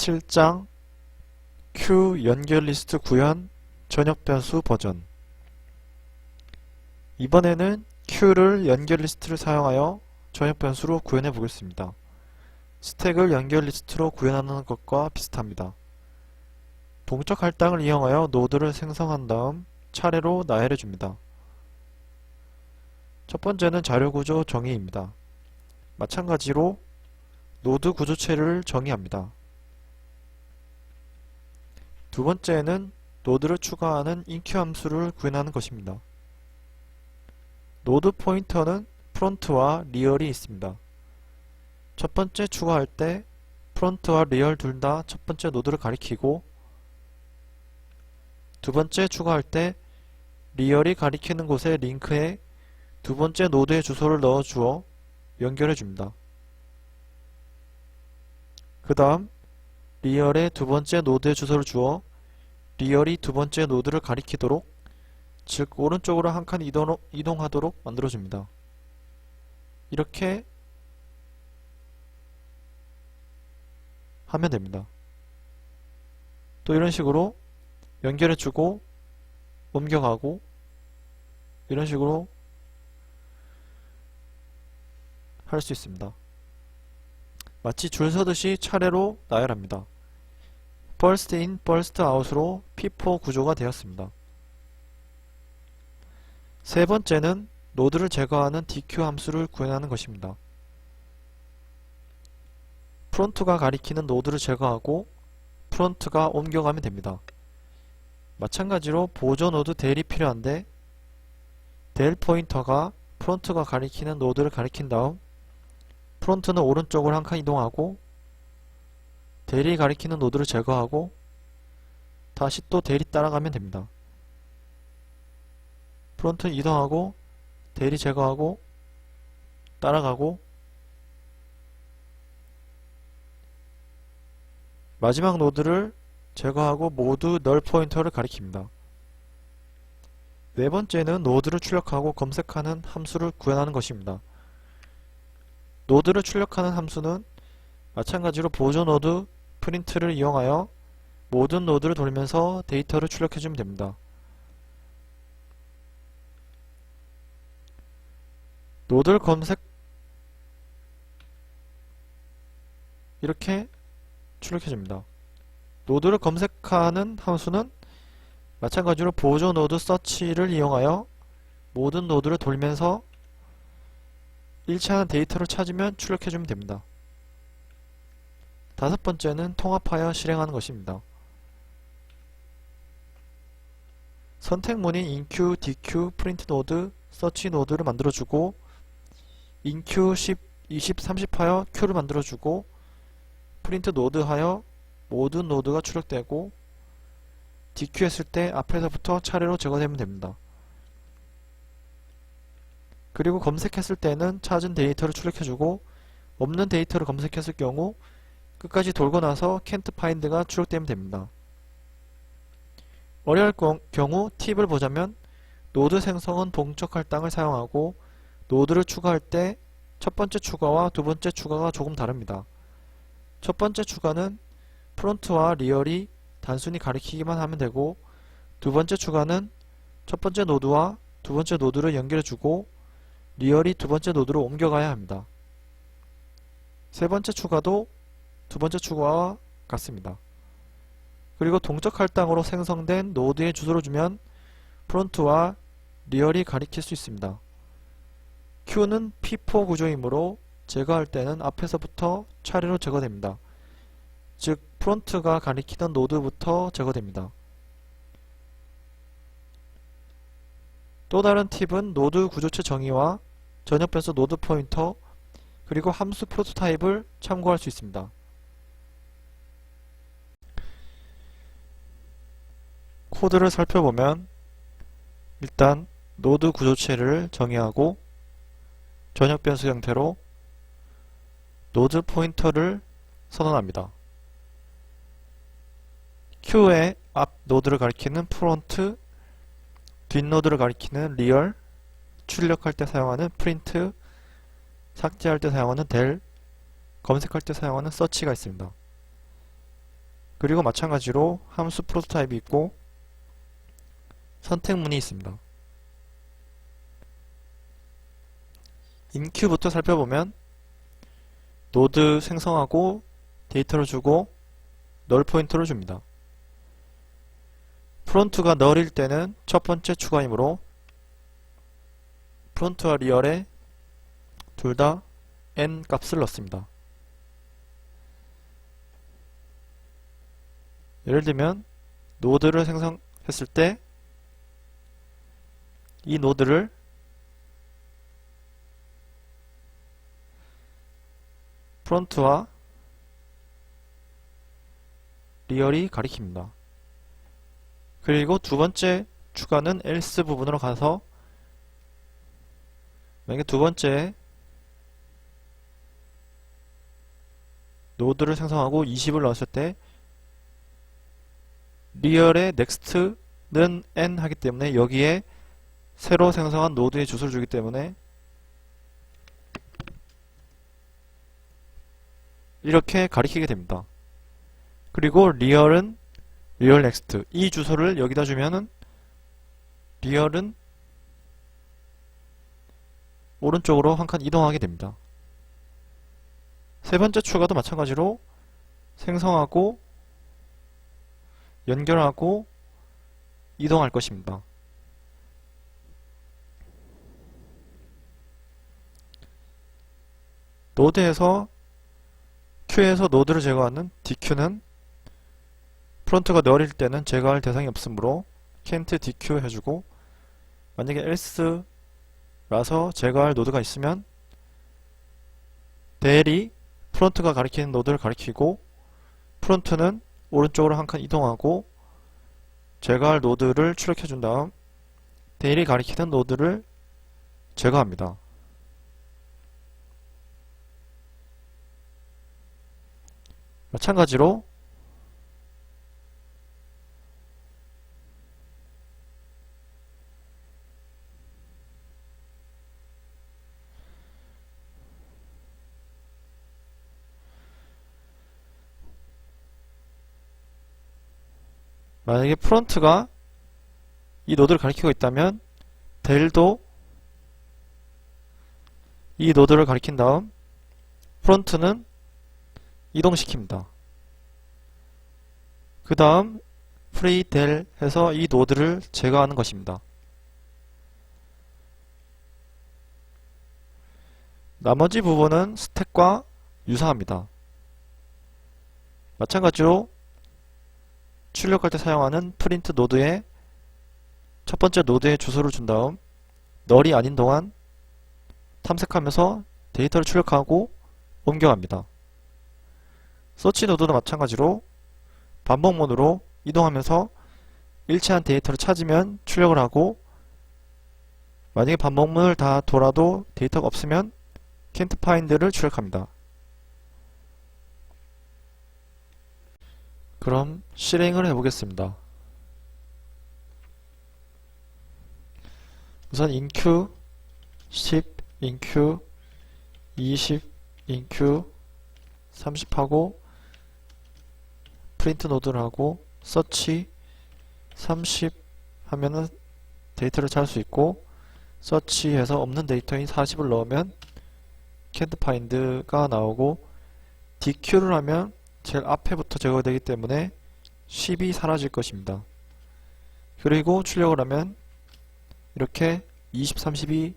7장 Q 연결 리스트 구현 전역 변수 버전 이번에는 Q를 연결 리스트를 사용하여 전역 변수로 구현해 보겠습니다. 스택을 연결 리스트로 구현하는 것과 비슷합니다. 동적 할당을 이용하여 노드를 생성한 다음 차례로 나열해 줍니다. 첫 번째는 자료 구조 정의입니다. 마찬가지로 노드 구조체를 정의합니다. 두 번째는 노드를 추가하는 인큐 함수를 구현하는 것입니다. 노드 포인터는 프론트와 리얼이 있습니다. 첫 번째 추가할 때 프론트와 리얼 둘 다 첫 번째 노드를 가리키고 두 번째 추가할 때 리얼이 가리키는 곳에 링크에 두 번째 노드의 주소를 넣어 주어 연결해 줍니다. 그 다음 리얼의 두 번째 노드의 주소를 주어 리얼이 두 번째 노드를 가리키도록 즉 오른쪽으로 한 칸 이동, 이동하도록 만들어줍니다. 이렇게 하면 됩니다. 또 이런 식으로 연결해주고 옮겨가고 이런 식으로 할 수 있습니다. 마치 줄 서듯이 차례로 나열합니다. Burst in, burst out으로 P4 구조가 되었습니다. 세 번째는 노드를 제거하는 DQ 함수를 구현하는 것입니다. 프론트가 가리키는 노드를 제거하고 프론트가 옮겨가면 됩니다. 마찬가지로 보조 노드 델이 필요한데 델 포인터가 프론트가 가리키는 노드를 가리킨 다음 프론트는 오른쪽으로 한 칸 이동하고 델이 가리키는 노드를 제거하고 다시 또 델이 따라가면 됩니다. 프론트 이동하고 델이 제거하고 따라가고 마지막 노드를 제거하고 모두 널 포인터를 가리킵니다. 네 번째는 노드를 출력하고 검색하는 함수를 구현하는 것입니다. 노드를 출력하는 함수는 마찬가지로 보조 노드 프린트를 이용하여 모든 노드를 돌면서 데이터를 출력해주면 됩니다. 노드를 검색 이렇게 출력해줍니다. 노드를 검색하는 함수는 마찬가지로 보조 노드 서치를 이용하여 모든 노드를 돌면서 일치하는 데이터를 찾으면 출력해주면 됩니다. 다섯 번째는 통합하여 실행하는 것입니다. 선택문인 인큐, DQ, 프린트 노드, 서치 노드를 만들어주고 인큐 10, 20, 30 하여 Q를 만들어주고 프린트 노드 하여 모든 노드가 출력되고 DQ 했을 때 앞에서부터 차례로 제거되면 됩니다. 그리고 검색했을 때는 찾은 데이터를 출력해주고 없는 데이터를 검색했을 경우 끝까지 돌고 나서 can't find가 출력되면 됩니다. 어려울 경우 팁을 보자면 노드 생성은 동적 할당을 사용하고 노드를 추가할 때 첫 번째 추가와 두 번째 추가가 조금 다릅니다. 첫 번째 추가는 프론트와 리얼이 단순히 가리키기만 하면 되고 두 번째 추가는 첫 번째 노드와 두 번째 노드를 연결해주고 리얼이 두 번째 노드로 옮겨가야 합니다. 세 번째 추가도 두 번째 추가와 같습니다. 그리고 동적 할당으로 생성된 노드의 주소를 주면 프론트와 리얼이 가리킬 수 있습니다. Q는 P4 구조이므로 제거할 때는 앞에서부터 차례로 제거됩니다. 즉 프론트가 가리키던 노드부터 제거됩니다. 또 다른 팁은 노드 구조체 정의와 전역 변수 노드 포인터 그리고 함수 프로토타입을 참고할 수 있습니다. 코드를 살펴보면 일단 노드 구조체를 정의하고 전역 변수 형태로 노드 포인터를 선언합니다. Q의 앞 노드를 가리키는 프론트, 뒷 노드를 가리키는 리얼, 출력할 때 사용하는 프린트, 삭제할 때 사용하는 델, 검색할 때 사용하는 서치가 있습니다. 그리고 마찬가지로 함수 프로토타입이 있고 선택문이 있습니다. 인큐부터 살펴보면 노드 생성하고 데이터를 주고 널 포인터를 줍니다. 프론트가 널일 때는 첫 번째 추가이므로 프론트와 리얼에 둘 다 n 값을 넣습니다. 예를 들면 노드를 생성했을 때 이 노드를 프론트와 리얼이 가리킵니다. 그리고 두 번째 추가는 else 부분으로 가서 만약에 두 번째 노드를 생성하고 20을 넣었을 때 리얼의 next는 n 하기 때문에 여기에 새로 생성한 노드의 주소를 주기 때문에 이렇게 가리키게 됩니다. 그리고 리얼은 리얼 넥스트 이 주소를 여기다 주면은 리얼은 오른쪽으로 한 칸 이동하게 됩니다. 세 번째 추가도 마찬가지로 생성하고 연결하고 이동할 것입니다. 노드에서 큐에서 노드를 제거하는 DQ는 프론트가 널일 때는 제거할 대상이 없으므로 can't DQ 해주고 만약에 else라서 제거할 노드가 있으면 델이 프론트가 가리키는 노드를 가리키고 프론트는 오른쪽으로 한 칸 이동하고 제거할 노드를 출력해 준 다음 델이 가리키는 노드를 제거합니다. 마찬가지로 만약에 프론트가 이 노드를 가리키고 있다면 델도 이 노드를 가리킨 다음 프론트는 이동시킵니다. 그 다음 free del 해서 이 노드를 제거하는 것입니다. 나머지 부분은 스택과 유사합니다. 마찬가지로 출력할 때 사용하는 프린트 노드에 첫 번째 노드에 주소를 준 다음 널이 아닌 동안 탐색하면서 데이터를 출력하고 옮겨갑니다. 서치 노드도 마찬가지로 반복문으로 이동하면서 일치한 데이터를 찾으면 출력을 하고 만약에 반복문을 다 돌아도 데이터가 없으면 can't find를 출력합니다. 그럼 실행을 해보겠습니다. 우선 inq 10, inq 20, inq 30 하고 프린트 노드를 하고 서치 30 하면은 데이터를 찾을 수 있고 서치해서 없는 데이터인 40을 넣으면 can't find가 나오고 DQ를 하면 제일 앞에부터 제거되기 때문에 10이 사라질 것입니다. 그리고 출력을 하면 이렇게 20, 30이